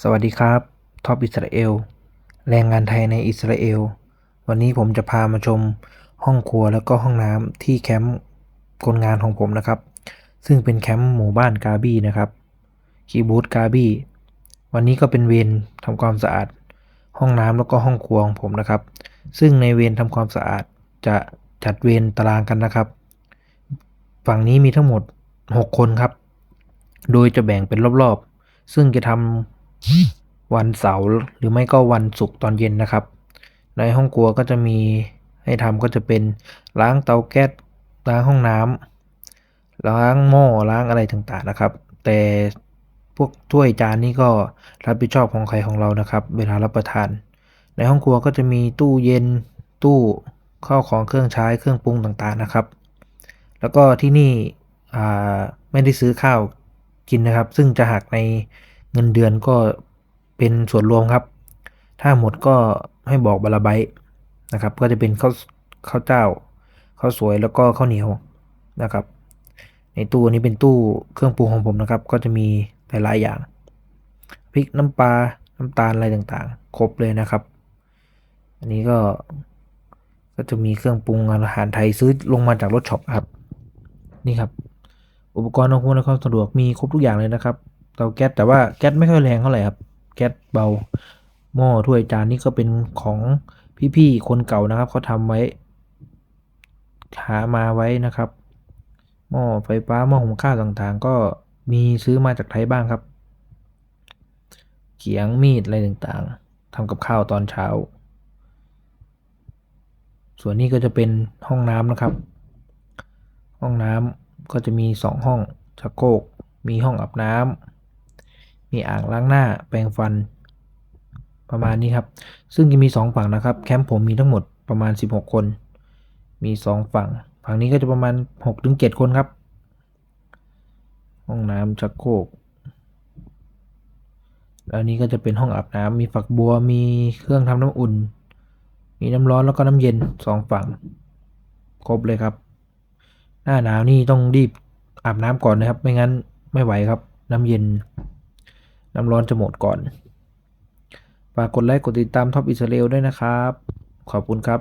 สวัสดีครับ ท็อปอิสราเอล แรงงานไทยในอิสราเอล วันนี้ผมจะพามาชมห้องครัวแล้วก็ห้องน้ำที่แคมป์คนงานของผมนะครับ ซึ่งเป็นแคมป์หมู่บ้านกาบี้นะครับคีบูธกาบี้ วันนี้ก็เป็นเวรทำความสะอาด ห้องน้ำแล้วก็ห้องครัวของผมนะครับ ซึ่งในเวรทำความสะอาดจะจัดเวรตารางกันนะครับ ฝั่งนี้มีทั้งหมด 6 คนครับ โดยจะแบ่งเป็นรอบๆ ซึ่งจะทำ วันเสาร์หรือไม่ก็วันศุกร์ตอนเย็นนะครับ ในห้องครัวก็จะมีให้ทำก็จะเป็นล้างเตาแก๊สล้างห้องน้ำล้างหม้อล้างอะไรต่างๆนะครับ แต่พวกถ้วยจานนี่ก็รับผิดชอบของใครของเรานะครับ เวลารับประทาน ในห้องครัวก็จะมีตู้เย็นตู้ข้าวของเครื่องใช้เครื่องปรุงต่างๆนะครับ แล้วก็ที่นี่ไม่ได้ซื้อข้าวกินนะครับ ซึ่งจะหักใน เงินเดือนก็เป็นส่วนรวมครับ ถ้าหมดก็ให้บอกบาลาไบต์นะครับ ก็จะเป็นข้าวข้าวเจ้าข้าวสวยแล้วก็ข้าวเหนียวนะครับ ในตู้นี้เป็นตู้เครื่องปรุงของผมนะครับ ก็จะมีหลายๆอย่างพริกน้ำปลาน้ำตาลอะไรต่างๆ ครบเลยนะครับ อันนี้ก็ก็จะมีเครื่องปรุงอาหารไทยซื้อลงมาจากรถช็อปครับ นี่ครับ อุปกรณ์ของคุณในความสะดวกมีครบทุกอย่างเลยนะครับ เตาแก๊สแต่ว่าแก๊สไม่ค่อยแรงเท่าไหร่ครับ แก๊สเบาหม้อถ้วยจานนี่ก็เป็นของพี่ๆคนเก่านะครับเขาทำไว้หามาไว้นะครับ หม้อไฟฟ้าหม้อหุงข้าวต่างๆ ก็มีซื้อมาจากไทยบ้างครับ เขียงมีดอะไรต่างๆทำกับข้าวตอนเช้า ส่วนนี้ก็จะเป็นห้องน้ำนะครับ ห้องน้ำก็จะมีสองห้องชักโครกมีห้องอาบน้ำ มีอ่างล้างหน้าแปรงฟัน ประมาณนี้ครับ ซึ่งจะมีสองฝั่งนะครับ แคมป์ผมมีทั้งหมดประมาณ 16 คน มีสองฝั่ง ฝั่งนี้ก็จะประมาณ6ถึง7คนครับ ห้องน้ำชักโครกแล้วนนี้ก็จะเป็นห้องอาบน้ำมีฝักบัวมีเครื่องทำน้ำอุ่น มีน้ำร้อนแล้วก็น้ำเย็นสองฝั่ง ครบเลยครับ หน้าหนาวนี่ต้องรีบอาบน้ำก่อนนะครับ ไม่งั้นไม่ไหวครับ น้ำเย็น น้ำร้อนจะหมดก่อนฝากกดไลค์กดติดตามท็อปอิสราเอลด้วยนะครับ ขอบคุณครับ